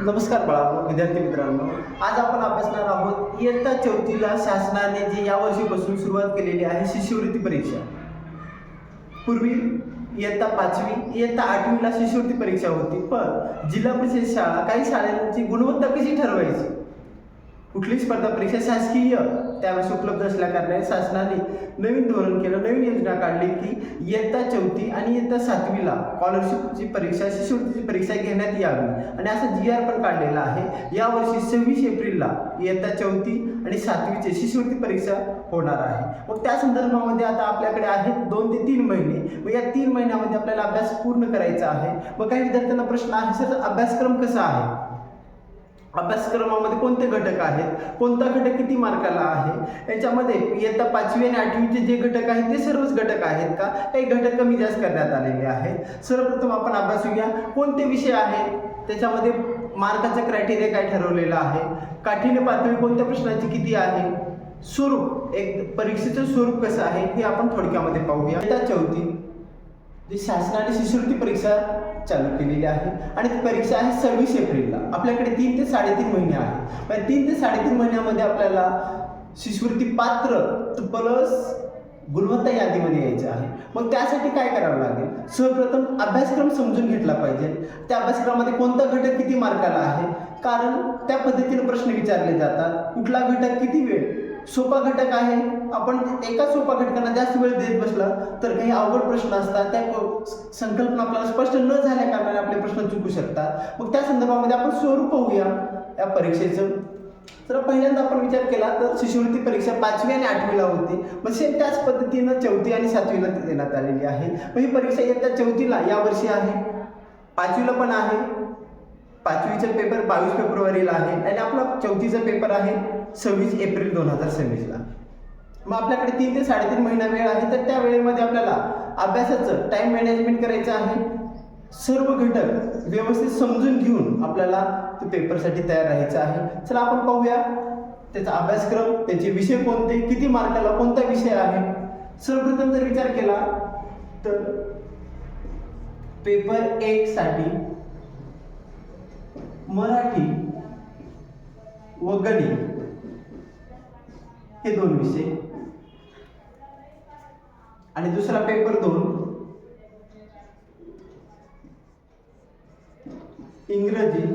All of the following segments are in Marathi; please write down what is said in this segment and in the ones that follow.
नमस्कार बाळा विद्यार्थी मित्रांनो. आज आपण अभ्यासणार आहोत इयत्ता चौथीला शासनाने जी यावर्षीपासून सुरुवात केलेली आहे शिष्यवृत्ती परीक्षा. पूर्वी इयत्ता पाचवी इयत्ता आठवीला शिष्यवृत्ती परीक्षा होती पण जिल्हा परिषद शाळा काही शाळांची गुणवत्ता कशी ठरवायची? कुठली स्पर्धा परीक्षा शासकीय त्यावेळेस उपलब्ध असल्या कारणाने शासनाने नवीन धोरण केलं नवीन योजना काढली की इयत्ता चौथी आणि इयत्ता सातवीला स्कॉलरशिपची परीक्षा शिष्यवृत्तीची परीक्षा घेण्यात यावी. आणि असा जी आर पण काढलेला आहे. यावर्षी सव्वीस एप्रिलला इयत्ता चौथी आणि सातवीची शिष्यवृत्ती परीक्षा होणार आहे. मग त्या संदर्भामध्ये आता आपल्याकडे आहेत दोन ते तीन महिने. मग या तीन महिन्यामध्ये आपल्याला अभ्यास पूर्ण करायचा आहे. मग काही विद्यार्थ्यांना प्रश्न आहे सर अभ्यासक्रम कसा आहे? अभ्यासक्रमामध्ये कोणते घटक आहेत? कोणता घटक किती मार्काला आहे? याच्यामध्ये इयत्ता पाचवी आणि आठवीचे जे घटक आहेत ते सर्वच घटक आहेत का? काही घटक कमी जास्त करण्यात आलेले आहेत. सर्वप्रथम आपण अभ्यासूया कोणते विषय आहेत? त्याच्यामध्ये मार्काचा क्रायटेरिया काय ठरवलेला आहे? काठीण्य पातळी कोणत्या प्रश्नाची किती आहे? स्वरूप एक परीक्षेचं स्वरूप कसं आहे? हे आपण थोडक्यामध्ये पाहूया. चौथी. जी शासनाने शिष्यवृत्ती परीक्षा चालू केलेली आहे आणि ती परीक्षा आहे सव्वीस एप्रिलला. आपल्याकडे तीन ते साडेतीन महिने आहे म्हणजे तीन ते साडेतीन महिन्यामध्ये आपल्याला शिष्यवृत्ती पात्र प्लस गुणवत्ता यादीमध्ये यायचं आहे. मग त्यासाठी काय करावं लागेल? सर्वप्रथम अभ्यासक्रम समजून घेतला पाहिजे. त्या अभ्यासक्रमामध्ये कोणता घटक किती मार्काला आहे? कारण त्या पद्धतीने प्रश्न विचारले जातात. कुठला घटक किती वेळ? सोपा घटक आहे. आपण एका सोपा घटकांना जास्त वेळ देत बसला तर काही अवघड प्रश्न असतात. त्या संकल्पना आपल्याला स्पष्ट न झाल्या कारणाने आपले प्रश्न चुकू शकतात. मग त्या संदर्भामध्ये आपण स्वरूप पाहूया या परीक्षेचं. तर पहिल्यांदा आपण विचार केला तर शिष्यवृत्ती परीक्षा पाचवी आणि आठवीला होती. मग सेम त्याच पद्धतीनं चौथी आणि सातवीला देण्यात आलेली आहे. मग ही परीक्षा येत्या चौथीला यावर्षी आहे. पाचवीला पण आहे. पाचवीचा पेपर बावीस फेब्रुवारीला आहे आणि आपला चौथीचा पेपर आहे सव्वीस एप्रिल दोन हजार सव्वीसला. मग आपल्याकडे तीन ते साडेतीन महिना वेळ आहे तर त्या वेळेमध्ये आपल्याला अभ्यासाचं टाईम मॅनेजमेंट करायचं आहे. सर्व घटक व्यवस्थित समजून घेऊन आपल्याला ते पेपरसाठी तयार राहायचं आहे. चला आपण पाहूया त्याचा अभ्यासक्रम त्याचे विषय कोणते किती मार्काला कोणता विषय आहे? सर्वप्रथम जर विचार केला तर पेपर एक साठी मराठी व गणित हे दोन विषय. आणि दुसरा पेपर दोन इंग्रजी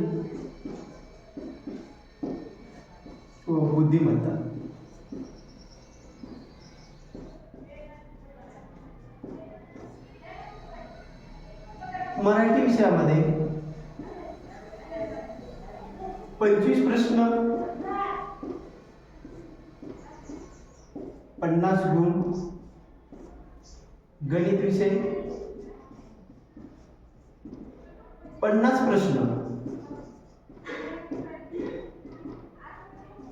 व बुद्धिमत्ता. मराठी विषयामध्ये पंचवीस प्रश्न. पन्नास गुण. गणित विषय. पन्नास प्रश्न.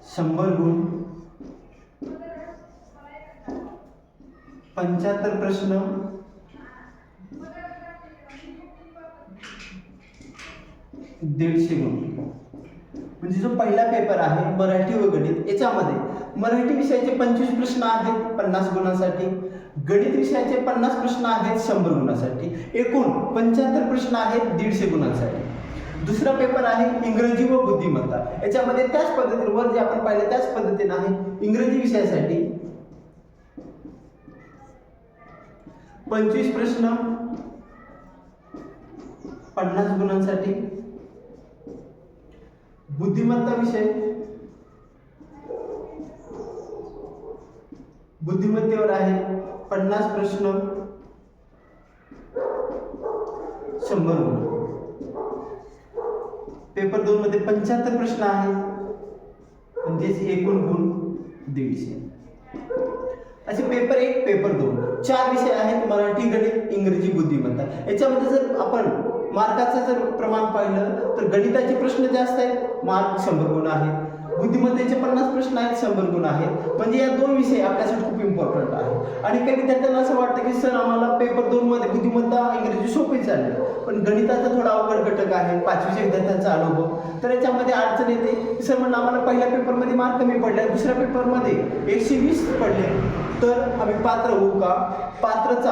शंभर गुण. पंच्याहत्तर प्रश्न. दीडशे गुण. म्हणजे जो पहिला पेपर आहे मराठी व गणित याच्यामध्ये. मराठी विषयाचे पंचवीस प्रश्न आहेत पन्नास गुणांसाठी. गणित विषयाचे पन्नास प्रश्न आहेत शंभर गुणांसाठी. एकूण पंच्याहत्तर प्रश्न आहेत दीडशे गुणांसाठी. दुसरा पेपर आहे इंग्रजी व बुद्धिमत्ता. याच्यामध्ये त्याच पद्धतीने वर जे आपण पाहिलं त्याच पद्धतीने आहे इंग्रजी विषयासाठी. पंचवीस प्रश्न पन्नास गुणांसाठी. बुद्धिमत्ता विषय? बुद्धिमत्तेवर आहे पन्नास प्रश्न. शंभर गुण पेपर दोन मध्ये पंच्याहत्तर प्रश्न आहे म्हणजेच एकूण गुण दीडशे. असे पेपर एक पेपर दोन. चार विषय आहेत मराठी गणित इंग्रजी बुद्धिमत्ता. याच्यामध्ये जर आपण मार्काचं जर प्रमाण पाहिलं तर गणिताचे प्रश्न जास्त आहेत. मार्क शंभर गुण आहेत. बुद्धिमत्तेचे पन्नास प्रश्न आहेत शंभर गुण आहेत. म्हणजे या दोन विषय आपल्यासाठी खूप इम्पॉर्टंट आहे आणि काही विद्यार्थ्यांना असं वाटतं की सर आम्हाला पेपर दोन मध्ये बुद्धिमत्ता इंग्रजी सोपी चालली. पण गणिताचा थोडा अवघड घटक आहे पाचवीच्या विद्यार्थ्यांचा अनुभव. तर याच्यामध्ये अडचण येते. सर म्हणलं आम्हाला पहिल्या पेपरमध्ये मार्क कमी पडले दुसऱ्या पेपरमध्ये एकशे वीस पडले. तर आम्ही पात्र होऊ का? पात्रचा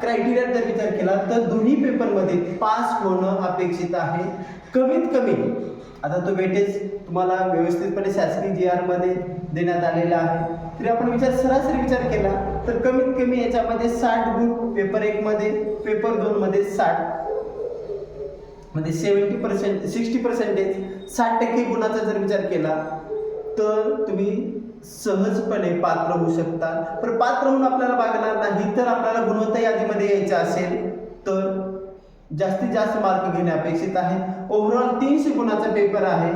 क्रायटेरिया जर विचार केला तर दोन्ही पेपरमध्ये पास होणं अपेक्षित आहे. कमीत कमी आता तो वेटेज तुम्हाला व्यवस्थितपणे शासकीय जी आरमध्ये देण्यात आलेला आहे. तरी आपण विचार सरासरी विचार केला तर कमीत कमी याच्यामध्ये साठ गुण पेपर एकमध्ये पेपर दोनमध्ये साठ. म्हणजे सेवन्टी पर्सेंट सिक्स्टी पर्सेंटेज साठ टक्के गुणाचा जर विचार केला तर तुम्ही सहजपणे पात्र होऊ शकता. पण पात्र होऊन आपल्याला बागणार नाही तर आपल्याला गुणवत्ता यादीमध्ये यायचं असेल तर जास्तीत जास्त मार्क घेणे अपेक्षित आहे. ओव्हरऑल तीनशे गुणाचा पेपर आहे.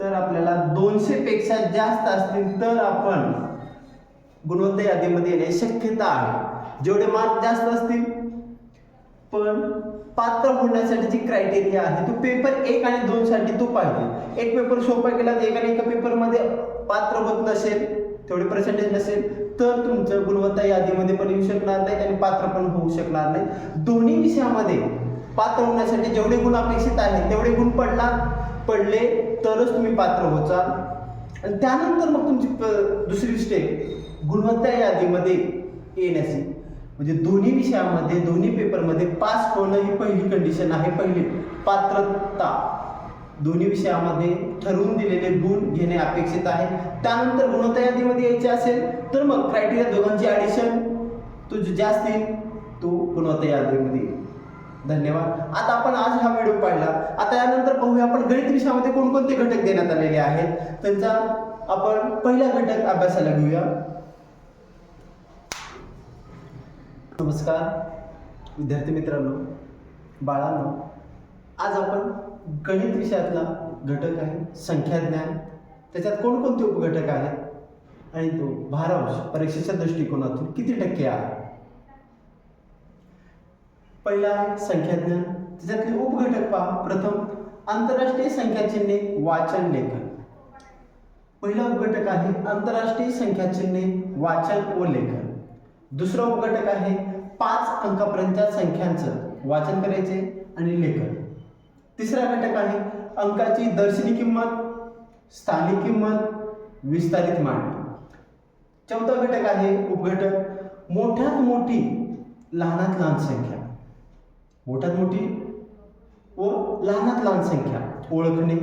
तर आपल्याला दोनशे पेक्षा जास्त असतील तर आपण गुणवत्ता यादीमध्ये येण्याची शक्यता आहे. जेवढे मार्क जास्त असतील पण पात्र होण्यासाठीची क्रायटेरिया आहे. तो पेपर एक आणि दोन साठी तो पाहिजे. एक पेपर सोपा केला तर एकाने एका पेपरमध्ये पात्र होत नसेल तेवढे पर्सेंटेज नसेल तर तुमचं गुणवत्ता यादीमध्ये पण येऊ शकणार नाही आणि पात्र पण होऊ शकणार नाही. दोन्ही विषयामध्ये पात्र होण्यासाठी जेवढे गुण अपेक्षित आहेत तेवढे गुण पडणार पडले तरच तुम्ही पात्र होचाल आणि त्यानंतर मग तुमची दुसरी स्टेप गुणवत्ता यादीमध्ये येण्याची. म्हणजे दोन्ही विषयामध्ये दोन्ही पेपरमध्ये पास होणं ही पहिली कंडिशन आहे पहिली पात्रता. दोन्ही विषयामध्ये ठरवून दिलेले गुण घेणे अपेक्षित आहे. त्यानंतर गुणवत्ता यादीमध्ये यायचे असेल तर मग क्रायटेरिया दोघांची ॲडिशन तो जो जास्त येईल तो गुणवत्ता यादीमध्ये येईल. धन्यवाद. आता आपण आज हा व्हिडिओ पाहिला. आता यानंतर पाहूया आपण गणित विषयामध्ये कोणकोणते घटक देण्यात आलेले आहेत. त्यांचा आपण पहिला घटक अभ्यासाला घेऊया. नमस्कार. विद्यार्थी मित्रांनो बाळांनो आज आपण गणित विषयातला घटक आहे संख्याज्ञान त्याच्यात कोणकोणते उपघटक आहेत? आणि तो भारांश परीक्षेच्या दृष्टिकोनातून किती टक्के आहे? पहिला आहे संख्याज्ञान त्याच्यातले उपघटक पहा. प्रथम आंतरराष्ट्रीय संख्याचिन्हे वाचन लेखन. पहिला उपघटक आहे आंतरराष्ट्रीय संख्याचिन्हे वाचन व लेखन. दुसरा उपघटक आहे पाच अंकापर्यंतच्या संख्यांचं वाचन करायचे आणि लेखन. तिसरा घटक आहे अंकाची दर्शनी किंमत स्थानिक किंमत विस्तारित मांडणी चौथा घटक आहे उपघटक मोठ्यात मोठी लहानात लहान संख्या. मोठ्यात मोठी व लहानात लहान संख्या ओळखणे.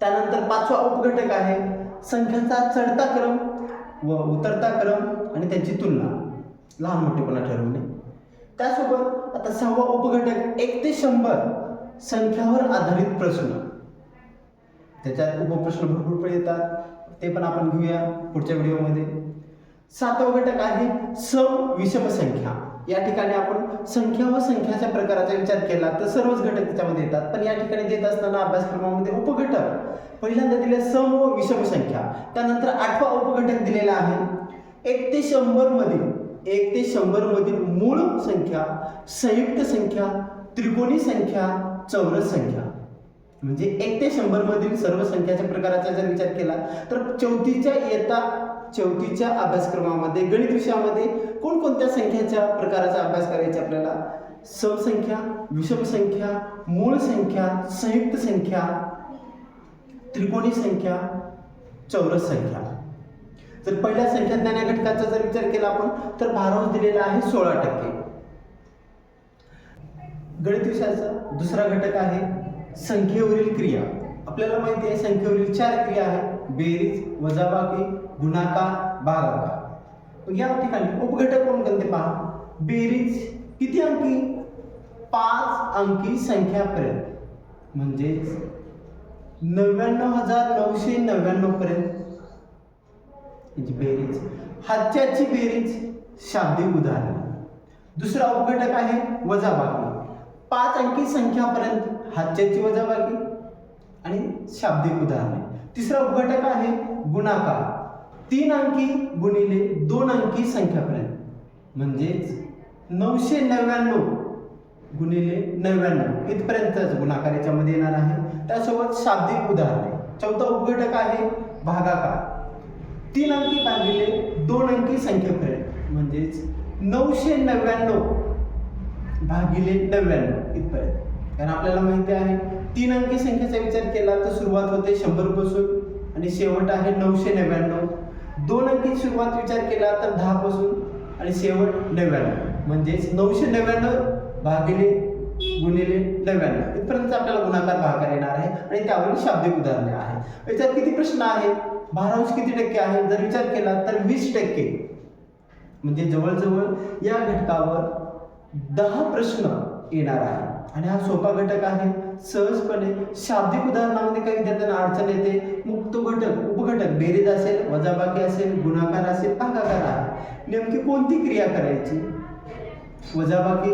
त्यानंतर पाचवा उपघटक आहे संख्यांचा चढता क्रम व उतरता क्रम आणि त्यांची तुलना. लहान मोठेपणा ठरवणे. त्यासोबत आता सहावा उपघटक एक ते शंभर संख्यावर आधारित प्रश्न. त्याच्यात उपप्रश्न भरपूर पण येतात. ते पण आपण घेऊया पुढच्या व्हिडिओमध्ये. सातवा घटक आहे सम विषम संख्या. या ठिकाणी आपण संख्या व संख्याच्या प्रकाराचा विचार केला तर सर्वच घटक त्याच्यामध्ये येतात. पण या ठिकाणी देत असताना अभ्यासक्रमामध्ये उपघटक. पहिल्यांदा दिले सम व विषम संख्या. त्यानंतर आठवा उपघटक दिलेला आहे. एक ते शंभर मधील एक ते शंभर मधील मूळ संख्या संयुक्त संख्या त्रिकोणी संख्या चौरस संख्या. म्हणजे एक ते शंभर मधील सर्व संख्याच्या प्रकाराचा जर विचार केला तर चौथीच्या इयत्ता चौथीच्या अभ्यासक्रमामध्ये गणित विषयामध्ये कोणकोणत्या संख्याच्या प्रकाराचा अभ्यास करायचा आपल्याला? समसंख्या विषम संख्या मूळ संख्या संयुक्त संख्या त्रिकोणी संख्या चौरस संख्या. जर पहिल्या संख्या ज्ञान या घटकाचा जर विचार केला आपण तर भारांश दिलेला आहे सोळा टक्के. गणित विषयाचा दुसरा घटक आहे संख्येवरील क्रिया. आपल्याला माहिती आहे संख्येवरील चार क्रिया आहेत बेरीज वजाबाकी गुणाकार भागाकार. मग या ठिकाणी उपघटक कोणकोणते पहा? बेरीज किती अंकी? पाच अंकी संख्यापर्यंत. म्हणजेच नव्याण्णव हजार नऊशे नव्याण्णव पर्यंत याची बेरीज हातच्याची बेरीज शाब्दिक उदाहरण. दुसरा उपघटक आहे वजाबाकी. पाच अंकी संख्यापर्यंत हातच्याची वजाबाकी आणि शाब्दिक उदाहरणे. तिसरा उपघटक आहे गुणाकार. तीन अंकी गुणिले दोन अंकी संख्यापर्यंत. म्हणजेच नऊशे नव्याण्णव गुणिले नव्याण्णव. इथपर्यंतच गुणाकार याच्यामध्ये येणार आहे. त्यासोबत शाब्दिक उदाहरणे. चौथा उपघटक आहे भागाकार. तीन अंकी भागिले दोन अंकी संख्या पर्यंत म्हणजेच नऊशे नव्याण्णव भागिले नव्याण्णव इथपर्यंत. कारण आपल्याला माहिती आहे तीन अंकी संख्येचा विचार केला तर सुरुवात होते शंभरपासून आणि शेवट आहे नऊशे नव्याण्णव. दोन अंकी सुरुवात विचार केला तर दहा पासून आणि शेवट नव्याण्णव. म्हणजेच नऊशे नव्याण्णव भागिले गुणिले नव्याण्णव. इथपर्यंत आपल्याला गुणाकार भागाकार येणार आहे आणि त्यावरील शाब्दिक उदाहरणे आहे याच्यात किती प्रश्न आहे भारांश किती टक्के आहे जर विचार केला तर वीस टक्के. म्हणजे जवळजवळ या घटकावर दहा प्रश्न येणार आहे आणि हा सोपा घटक आहे. सहजपणे शाब्दिक उदाहरणामध्ये काही विद्यार्थ्यांना अडचण येते. मुक्त घटक उपघटक बेरीज असेल वजाबाकी असेल गुणाकार असेल भागाकार आहे. नेमकी कोणती क्रिया करायची? वजाबाकी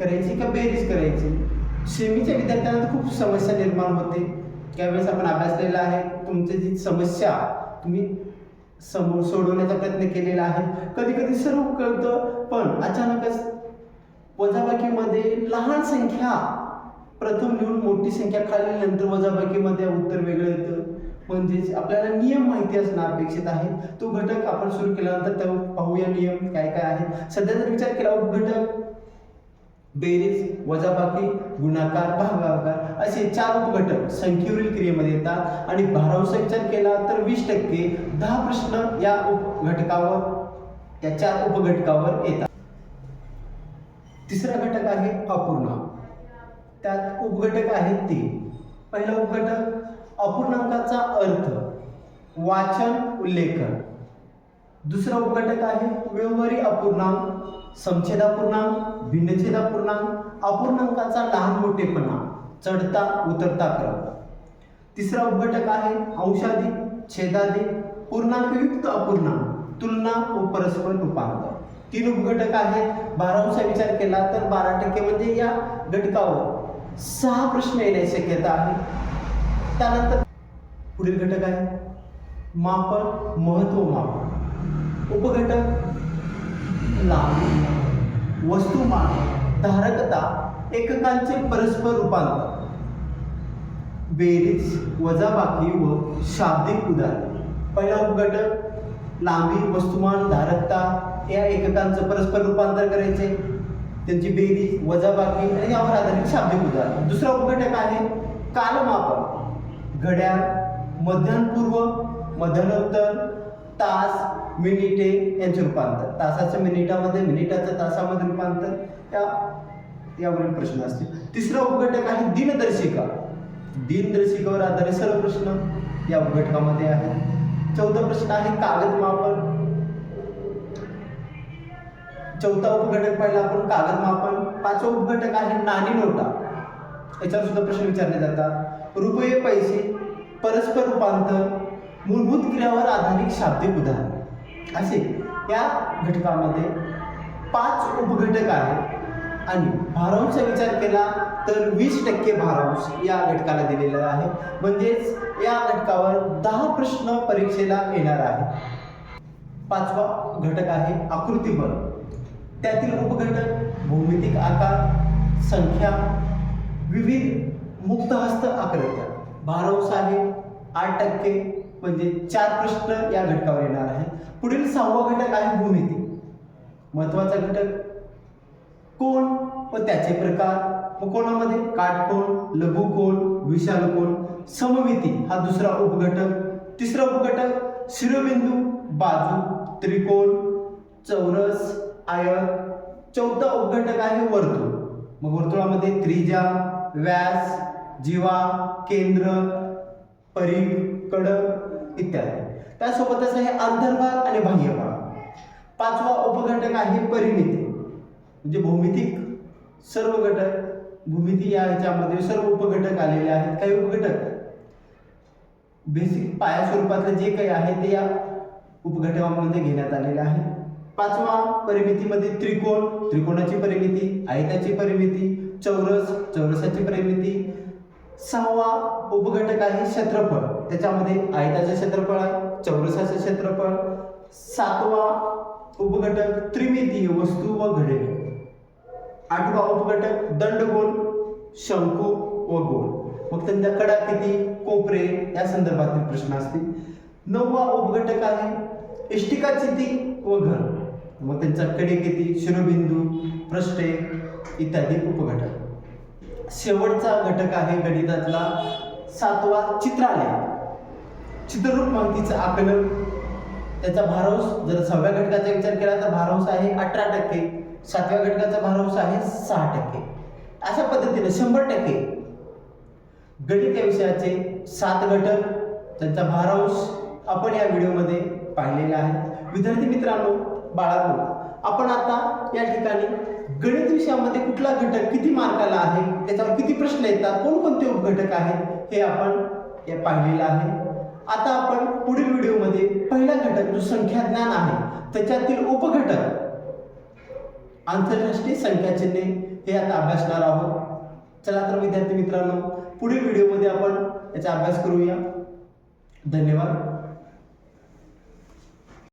करायची का बेरीज करायची? सेमीच्या विद्यार्थ्यांना तर खूप समस्या निर्माण होते. त्यावेळेस आपण अभ्यासलेला आहे तुमची जी समस्या तुम्ही समोर सोडवण्याचा प्रयत्न केलेला आहे. कधी कधी सर्व कळतं पण अचानकच वजाबाकीमध्ये लहान संख्या प्रथम लिहून मोठी संख्या खाली नंतर वजाबाकीमध्ये उत्तर वेगळं येतं. म्हणजेच आपल्याला नियम माहिती असणं अपेक्षित आहे. तो घटक आपण सुरू केल्यानंतर तो पाहूया नियम काय काय आहे सध्या जर विचार केला उपघटक बेरीज वजाबाकी गुणाकार भागाकार असे चार उपघटक संख्येवरील क्रियेमध्ये येतात आणि भारांश विचार केला तर वीस टक्के दहा प्रश्न या उपघटकावर या चार उपघटकावर येतात. तिसरा घटक आहे अपूर्णांक त्यात उपघटक आहेत तीन. पहिला उपघटक अपूर्णांकाचा अर्थ वाचन उल्लेखन. दुसरा उपघटक आहे व्यवहारी अपूर्णांक समछेदापूर्णांक भिन्नछेदापूर्णांक अपूर्णांकाचा लहान मोठेपणा चढता उतरता क्रम. तिसरा उपघटक आहे अंशाधिक छेदाधिक पूर्णांकयुक्त अपूर्णांक तुलना व परस्पर रूपांतर. तीन उपघटक आहेत. बारांचा विचार केला तर बारा टक्के म्हणजे या घटकावर सहा प्रश्न येण्याची शक्यता आहे. त्यानंतर पुढील घटक आहे मापन महत्त्व मापन. उपघटक लांबी वस्तुमान धारकता एककांचे परस्पर रूपांतर. बेरीज वजाबाकी व शाब्दिक उदाहरण पहिला उपघटक लांबी वस्तुमान धारकता या एककांचं परस्पर रूपांतर करायचे. त्यांची बेरीज वजाबाकी आणि यावर आधारित शाब्दिक उदाहरण दुसरा उपघटक आहे कालमापन. घड्याळ मध्यानपूर्व मध्यानोत्तर तास मिनिटे यांचे रूपांतर. तासाचं मिनिटामध्ये मिनिटाचं तासामध्ये रूपांतर. या यावरील प्रश्न असतील. तिसरा उपघटक आहे दिनदर्शिका. दिनदर्शिकेवर आधारित सर्व प्रश्न या उपघटकामध्ये आहेत. चौथा प्रश्न आहे कागद मापन. चौथा उपघटक पाहिला आपण कागद मापन. पाचवा उपघटक आहे नाणी नोटा. याच्यावर सुद्धा प्रश्न विचारले जातात. रुपये पैसे परस्पर रूपांतर मूलभूत क्रियावर आधारित शाब्दिक उदाहरण. असे या घटकामध्ये पाच उपघटक आहेत. आणि भारांशचा विचार केला तर वीस टक्के भारांश या घटकाला दिलेला आहे. म्हणजेच या घटकावर दहा प्रश्न परीक्षेला येणार आहे. पाचवा घटक आहे आकृतीबळ त्यातील उपघटक भौमितिक आकार संख्या विविध मुक्तहस्त आकृत्या. भारांश आहे आठ टक्के म्हणजे चार प्रश्न या घटकावर येणार आहे पुढील सहावा घटक आहे भूमिती. महत्त्वाचा घटक कोण व त्याचे प्रकार व कोणामध्ये? काटकोण लघुकोण विशाल कोण? सममिती हा दुसरा उपघटक. तिसरा उपघटक शिरोबिंदू बाजू त्रिकोण चौरस आयत. चौथा उपघटक आहे वर्तुळ. मग वर्तुळामध्ये त्रिजा व्यास जीवा केंद्र परी कडक इत्यादी. त्यासोबतच आहे अंतर्भाग आणि बाह्यभाग. पाचवा उपघटक आहे परिमिती. म्हणजे भौमितिक सर्व घटक. भूमिती या ह्याच्यामध्ये सर्व उपघटक आलेले आहेत. काही उपघटक? बेसिक पाया स्वरूपातले जे काही आहे ते या उपघटकामध्ये घेण्यात आलेले आहे. पाचवा परिमितीमध्ये त्रिकोण. त्रिकोणाची परिमिती आयताची परिमिती चौरस चौरसाची परिमिती. सहावा उपघटक आहे क्षेत्रफळ. त्याच्यामध्ये आयताचं क्षेत्रफळ आहे चौरसाचं क्षेत्रफळ सातवा उपघटक त्रिमितीय वस्तू व घडे आठवा उपघटक दंडगोल शंकू व गोल. मग त्यांच्या कडा किती कोपरे या संदर्भातील प्रश्न असतील. नववा उपघटक आहे इष्टिकाचिती व घर. मग त्यांचा कडे किती शिरोबिंदू पृष्ठे इत्यादी उपघटक. शेवटचा घटक आहे गणितातला सातवा चित्रालय. चित्ररूप माहितीचं आकलन त्याचा भारांश जर सहाव्या घटकाचा विचार केला तर भारांश आहे अठरा टक्के सातव्या घटकाचा भारांश आहे सहा टक्के. अशा पद्धतीने शंभर टक्के गणित या विषयाचे सात घटक त्यांचा भारांश आपण या व्हिडिओमध्ये पाहिलेला आहे. विद्यार्थी मित्रांनो बाळांनो आपण आता या ठिकाणी गणित विषयामध्ये कुठला घटक किती मार्काला आहे त्याच्यावर किती प्रश्न येतात कोणकोणते उपघटक आहेत हे आपण पाहिलेलं आहे. आता आपण पुढील व्हिडिओमध्ये पहिला घटक जो संख्या ज्ञान आहे त्याच्यातील उपघटक आंतरराष्ट्रीय संख्या चिन्हे हे आता अभ्यासणार आहोत. चला तर विद्यार्थी मित्रांनो पुढील व्हिडिओमध्ये आपण याचा अभ्यास करूया. धन्यवाद.